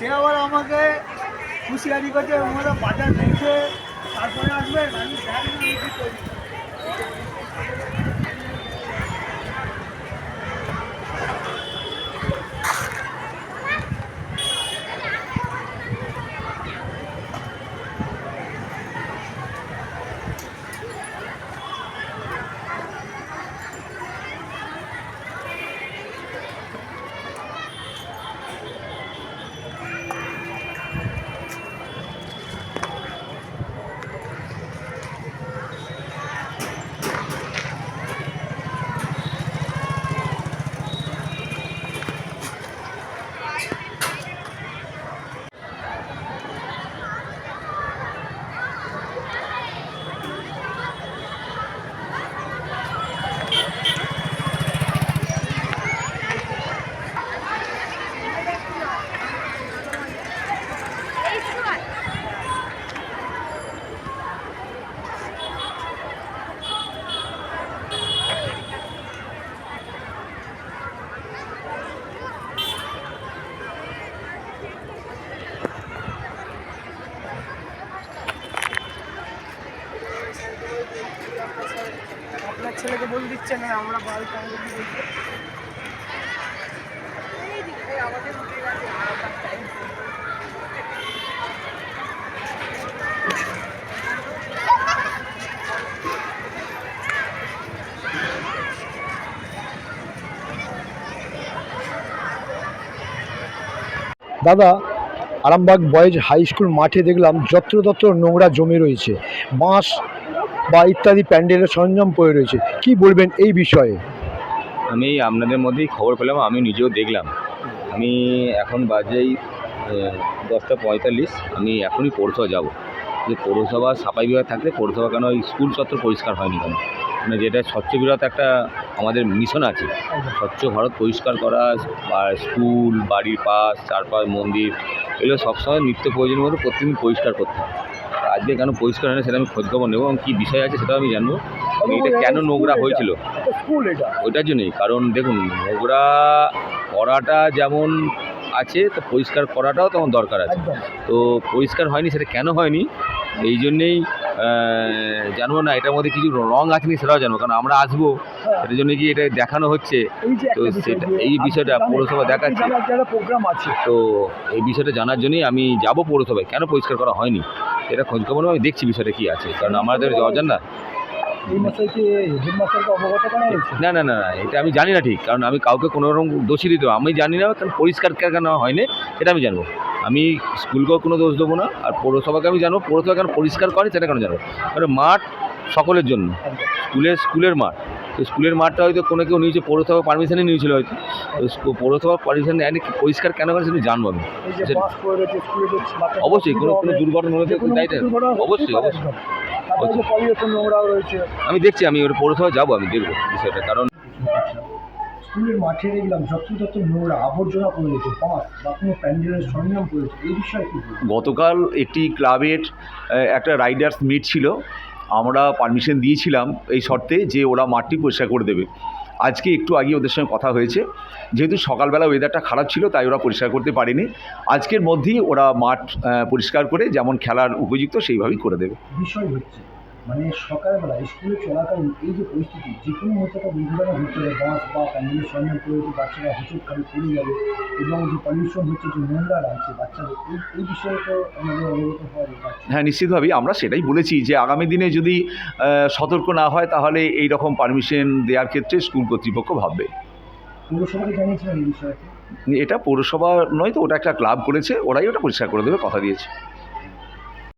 সে আবার আমাকে হুঁশিয়ারি করছে ওরা বাজার দেখে তারপরে আসবে আমি ছেলেকে বলে দিচ্ছে না আমরা বাড়িতে আমাদের কি বলব? এই আমাদের উঠে গেছে, আর আপনার time নেই। দাদা আরামবাগ বয়েজ হাই স্কুল মাঠে দেখলাম যত্রতত্র নোংরা জমে রয়েছে বাঁশ বা ইত্যাদি প্যান্ডেলের সরঞ্জাম পড়ে রয়েছে। কি বলবেন এই বিষয়ে? আমি আপনাদের মধ্যেই খবর পেলাম, আমি নিজেও দেখলাম। আমি এখন বাজেই দশটা পঁয়তাল্লিশ, আমি এখনই পৌরসভা যাব। যে পৌরসভা সাফাই বিভাগ থাকলে পৌরসভা কেন স্কুল চত্বর পরিষ্কার হয়নি কেন? মানে যেটা স্বচ্ছ ভারত একটা আমাদের মিশন আছে। স্বচ্ছ ভারত পরিষ্কার করা আর স্কুল, বাড়ির পাশ, চারপাশ, মন্দির, এগুলো সবসময় নিত্য প্রয়োজনের মধ্যে প্রতিদিন পরিষ্কার করতে আজকে কেন পরিষ্কার হয় না সেটা আমি খোঁজখবর নেব এবং কী বিষয় আছে সেটাও আমি জানব। এটা কেন নোংরা হয়েছিল? ওইটার জন্যই। কারণ দেখুন নোংরা করাটা যেমন আছে তো পরিষ্কার করাটাও তেমন দরকার আছে। তো পরিষ্কার হয়নি সেটা কেন হয়নি? এই জন্যেই জানব না এটার মধ্যে কিছু রং আছে নি সেটাও জানব। কারণ আমরা আসব এটার জন্য কি এটা দেখানো হচ্ছে? তো সেটা এই বিষয়টা পৌরসভা দেখাচ্ছে। প্রোগ্রাম আছে। তো এই বিষয়টা জানার জন্যই আমি যাব পৌরসভায়। কেন পরিষ্কার করা হয়নি? এটা খোঁজখবর নেব, আমি দেখছি বিষয়টা কী আছে। কারণ আমাদের অজান না? না না না এটা আমি জানি না ঠিক। কারণ আমি কাউকে কোনো রকম দোষী দিতে আমি জানি না কারণ পরিষ্কার কেন হয়নি সেটা আমি জানব। আমি স্কুলকেও কোনো দোষ দেবো না আর পৌরসভাকে আমি জানব। পৌরসভা কেন পরিষ্কার করে সেটা কেন জানব? কারণ মাঠ সকলের জন্য। স্কুলের স্কুলের মাঠ। স্কুলের মাঠটা হয়তো কোনো কেউ নিয়েছে পৌরসভা পারমিশনই নিয়েছিল হয়তো। তো পৌরসভা পারমিশন নেয়নি পরিষ্কার কেন করে সেটা জানব আমি। অবশ্যই কোনো কোনো দুর্ঘটনা হলে দায়িত্ব অবশ্যই অবশ্যই। আমি দেখছি আমি ওর পৌরসভা যাব আমি দেখব বিষয়টা কারণ স্কুলের মাঠে দেখলাম যত্রতত্র নোংরা আবর্জনা পড়ে রয়েছে বাঁশ বা কোনো প্যান্ডেলের সরঞ্জাম পড়েছে এই বিষয়ে কি গতকাল একটি ক্লাবের একটা রাইডার্স মিট ছিল। আমরা পারমিশন দিয়েছিলাম এই শর্তে যে ওরা মাঠটি পরিষ্কার করে দেবে। আজকে একটু আগে ওদের সঙ্গে কথা হয়েছে। যেহেতু সকালবেলা ওয়েদারটা খারাপ ছিল, তাই ওরা পরিষ্কার করতে পারেনি। আজকের মধ্যেই ওরা মাঠ পরিষ্কার করে যেমন খেলার উপযুক্ত সেইভাবেই করে দেবে। বিষয় হচ্ছে মানে সকালবেলা স্কুলে চলাকালীন এই যে পরিস্থিতি যে কোনো মুহূর্তে একটা দুর্ঘটনা ঘটতে পারে বাস বা প্যান্ডেলের সরঞ্জাম পড়ে রয়েছে বাচ্চারা হোঁচট খাবে পড়ে যাবে এবং যে পলিউশন হচ্ছে যে নোংরা লাগছে বাচ্চাদের এই এই বিষয়ে তো আমাদের অবগত হওয়া হ্যাঁ নিশ্চিতভাবেই আমরা সেটাই বলেছি যে আগামী দিনে যদি সতর্ক না হয় তাহলে এই রকম পারমিশন দেওয়ার ক্ষেত্রে স্কুল কর্তৃপক্ষ ভাববে। পৌরসভাকে জানিয়েছিলেন এই বিষয়টি? এটা পৌরসভা নয় তো ওটা একটা ক্লাব করেছে ওরাই ওটা পরিষ্কার করে দেবে কথা দিয়েছে।